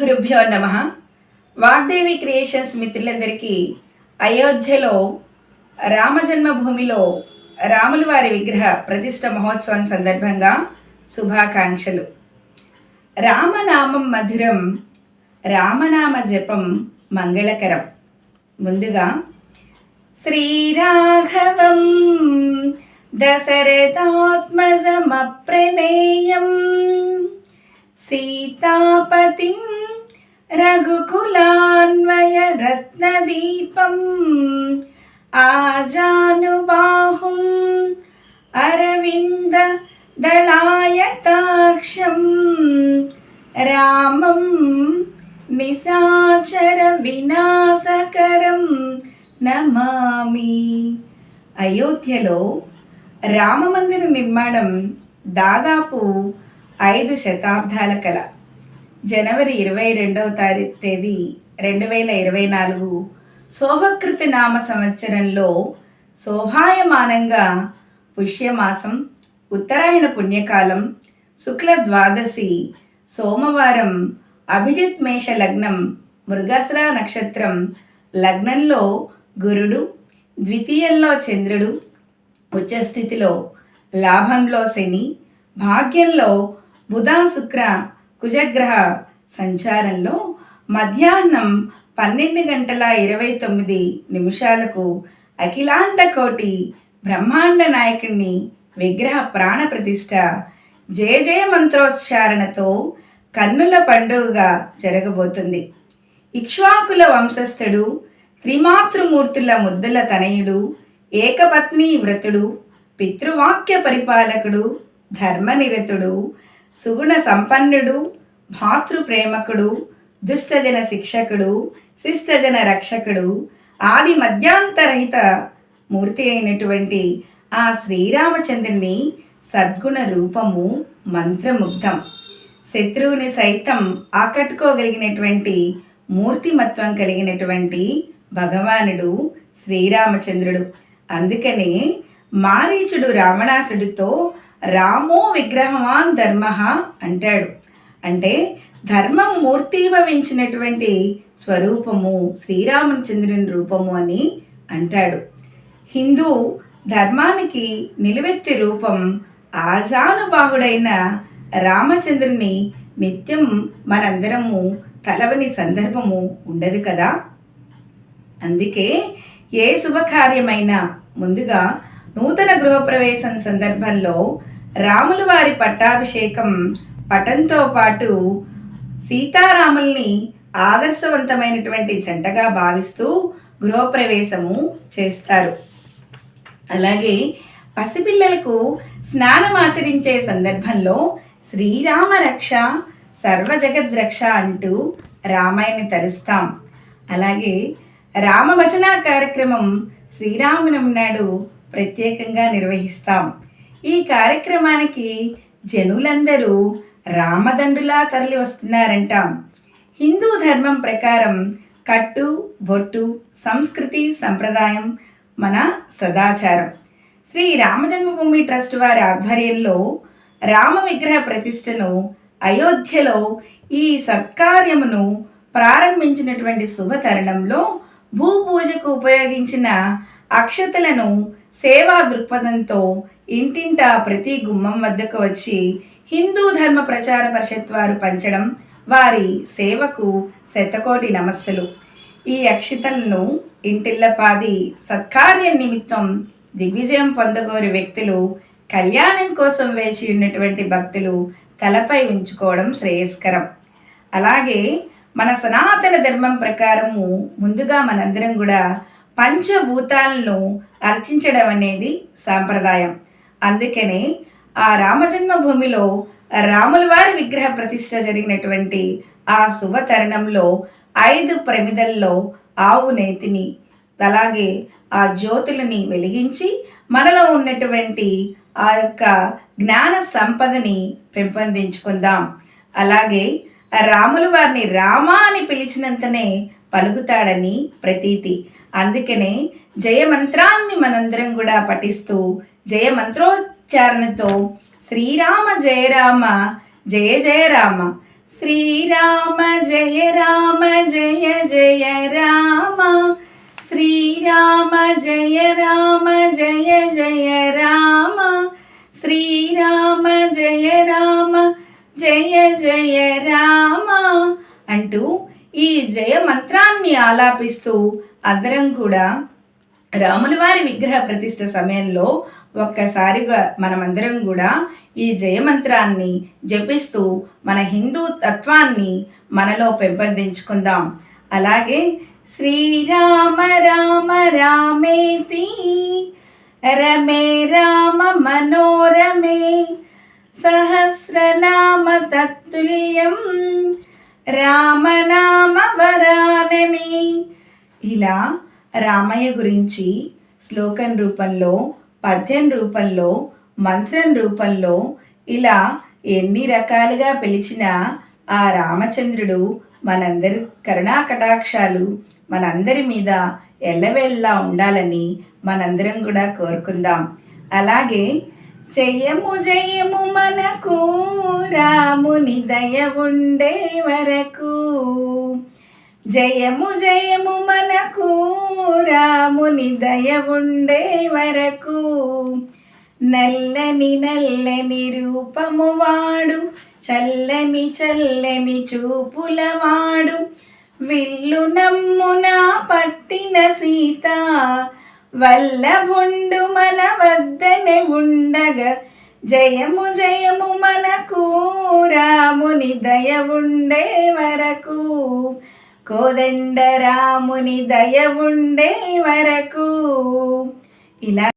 గురుభ్యో నమ. వాగ్దేవి క్రియేషన్స్ మిత్రులందరికీ అయోధ్యలో రామజన్మభూమిలో రాముల వారి విగ్రహ ప్రతిష్ట మహోత్సవం సందర్భంగా శుభాకాంక్షలు. రామనామం మధురం రామనామ జపం మంగళకరం. ముందుగా శ్రీరాఘవం దశరథాత్మజమప్రమేయం. సీతాపతిం రఘుకులాన్వయరత్నదీపం ఆజానుబాహుం అరవింద దళాయతాక్షం రామం నిశాచర వినాశకరం నమామి. అయోధ్యలో రామమందిర నిర్మాణం దాదాపు ఐదు శతాబ్దాల కళ జనవరి ఇరవై రెండవ తారీఖు తేదీ రెండు వేల ఇరవై నాలుగు శోభకృతి నామ సంవత్సరంలో శోభాయమానంగా పుష్యమాసం ఉత్తరాయణ పుణ్యకాలం శుక్ల ద్వాదశి సోమవారం అభిజిత్ మేష లగ్నం మృగశ్ర నక్షత్రం లగ్నంలో గురుడు ద్వితీయంలో చంద్రుడు ఉచ్చస్థితిలో లాభంలో శని భాగ్యంలో బుధ శుక్ర కుజగ్రహ సంచారంలో మధ్యాహ్నం పన్నెండు గంటల ఇరవై తొమ్మిది నిమిషాలకు అఖిలాండ కోటి బ్రహ్మాండ నాయకుణ్ణి విగ్రహ ప్రాణ ప్రతిష్ట జయ జయ మంత్రోచ్చారణతో కన్నుల పండుగగా జరగబోతుంది. ఇక్ష్వాకుల వంశస్థుడు త్రిమాతృమూర్తుల ముద్దుల తనయుడు ఏకపత్ని వ్రతుడు పితృవాక్య పరిపాలకుడు ధర్మనిరతుడు సుగుణ సంపన్నుడు భాతృప్రేమకుడు దుష్టజన శిక్షకుడు శిష్టజన రక్షకుడు ఆది మధ్యాంతరహిత మూర్తి అయినటువంటి ఆ శ్రీరామచంద్రుని సద్గుణ రూపము మంత్రముగ్ధం. శత్రువుని సైతం ఆకట్టుకోగలిగినటువంటి మూర్తిమత్వం కలిగినటువంటి భగవానుడు శ్రీరామచంద్రుడు. అందుకనే మారీచుడు రావణాసుడితో రామో విగ్రహవాన్ ధర్మ అంటాడు. అంటే ధర్మం మూర్తీభవించినటువంటి స్వరూపము శ్రీరామచంద్రుని రూపము అని అంటాడు. హిందూ ధర్మానికి నిలువెత్తి రూపం ఆజానుబాహుడైన రామచంద్రుని నిత్యం మనందరము తలవని సందర్భము ఉండదు కదా? అందుకే ఏ శుభకార్యమైనా ముందుగా నూతన గృహప్రవేశం సందర్భంలో రాముల వారి పట్టాభిషేకం పటంతో పాటు సీతారాముల్ని ఆదర్శవంతమైనటువంటి జంటగా భావిస్తూ గృహప్రవేశము చేస్తారు. అలాగే పసిపిల్లలకు స్నానం ఆచరించే సందర్భంలో శ్రీరామ రక్ష సర్వజగద్రక్ష అంటూ రామాయణ తరుస్తాం. అలాగే రామవచనా కార్యక్రమం శ్రీరామనవమి నాడు ప్రత్యేకంగా నిర్వహిస్తాం. ఈ కార్యక్రమానికి జనులందరూ రామదండులా తరలి వస్తున్నారంటాం. హిందూ ధర్మం ప్రకారం కట్టు బొట్టు సంస్కృతి సంప్రదాయం మన సదాచారం. శ్రీ రామజన్మభూమి ట్రస్ట్ వారి ఆధ్వర్యంలో రామ విగ్రహ ప్రతిష్టను అయోధ్యలో ఈ సత్కార్యమును ప్రారంభించినటువంటి శుభతరుణంలో భూపూజకు ఉపయోగించిన అక్షతలను సేవా దృక్పథంతో ఇంటింటా ప్రతి గుమ్మం వద్దకు వచ్చి హిందూ ధర్మ ప్రచార పరిషత్ వారు పంచడం వారి సేవకు శతకోటి నమస్సులు. ఈ అక్షితలను ఇంటిల్లపాది సత్కార్య నిమిత్తం దిగ్విజయం పొందగోరి వ్యక్తులు కళ్యాణం కోసం వేచి ఉన్నటువంటి భక్తులు తలపై ఉంచుకోవడం శ్రేయస్కరం. అలాగే మన సనాతన ధర్మం ప్రకారము ముందుగా మనందరం కూడా పంచభూతాలను అర్చించడం అనేది సాంప్రదాయం. అందుకనే ఆ రామజన్మభూమిలో రాములవారి విగ్రహ ప్రతిష్ట జరిగినటువంటి ఆ శుభ తరుణంలో ఐదు ప్రమిదల్లో ఆవు నేతిని అలాగే ఆ జ్యోతులని వెలిగించి మనలో ఉన్నటువంటి ఆ యొక్క జ్ఞాన సంపదని పెంపొందించుకుందాం. అలాగే రాములు వారిని రామ అని పిలిచినంతనే పలుకుతాడని ప్రతీతి. అందుకనే జయమంత్రాన్ని మనందరం కూడా పఠిస్తూ జయమంత్రోచ్చారణతో శ్రీరామ జయ రామ జయ జయ రామ. శ్రీరామ జయ రామ జయ జయ రామ. శ్రీరామ జయ రామ జయ జయ రామ. శ్రీరామ జయ రామ జయ జయ రామ. అంటూ ఈ జయ మంత్రాన్ని ఆలాపిస్తూ అందరం కూడా రాముల వారి విగ్రహ ప్రతిష్ట సమయంలో ఒక్కసారిగా మనమందరం కూడా ఈ జయమంత్రాన్ని జపిస్తూ మన హిందూ తత్వాన్ని మనలో పెంపొందించుకుందాం. అలాగే శ్రీరామ రామ రామేతి రమే రామ మనోరమే సహస్రనామ తత్తుల్యం రామనామ వరానని ఇలా రామయ్య గురించి శ్లోకం రూపంలో పద్యం రూపంలో మంత్రం రూపంలో ఇలా ఎన్ని రకాలుగా పిలిచినా ఆ రామచంద్రుడు మనందరి కరుణా కటాక్షాలు మనందరి మీద ఎల్లవేళ్ళలా ఉండాలని మనందరం కూడా కోరుకుందాం. అలాగే జయము జయము మనకు రాముని దయ ఉండే వరకు జయము జయము మనకు రాముని దయ ఉండే వరకు. నల్లని నల్లని రూపము వాడు చల్లని చల్లని చూపుల వాడు. విల్లు నమ్మున పట్టిన సీత వల్లభుండు మన వద్దనే ఉండగా. జయము జయము మనకు రాముని దయ ఉండే వరకు. కోదండరాముని దయ ఉండే వరకు ఇలా